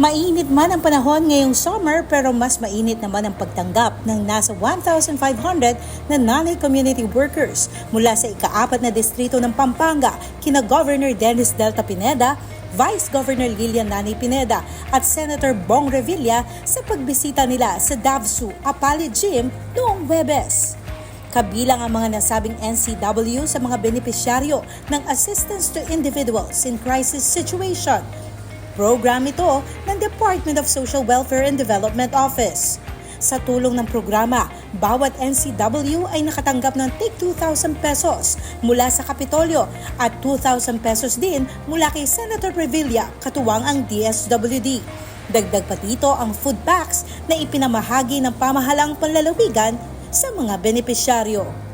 Mainit man ang panahon ngayong summer pero mas mainit naman ang pagtanggap ng nasa 1,500 na nanay community workers mula sa ikaapat na distrito ng Pampanga kina Governor Dennis Delta Pineda, Vice Governor Lilian Nani Pineda at Senator Bong Revilla sa pagbisita nila sa Davsu Apali Gym noong Webes. Kabilang ang mga nasabing NCW sa mga benepisyaryo ng Assistance to Individuals in Crisis Situation Program ito ng Department of Social Welfare and Development Office. Sa tulong ng programa, bawat NCW ay nakatanggap ng take 2,000 pesos mula sa Kapitolyo at 2,000 pesos din mula kay Senator Revilla katuwang ang DSWD. Dagdag pa dito ang food packs na ipinamahagi ng pamahalang panlalawigan sa mga benepisyaryo.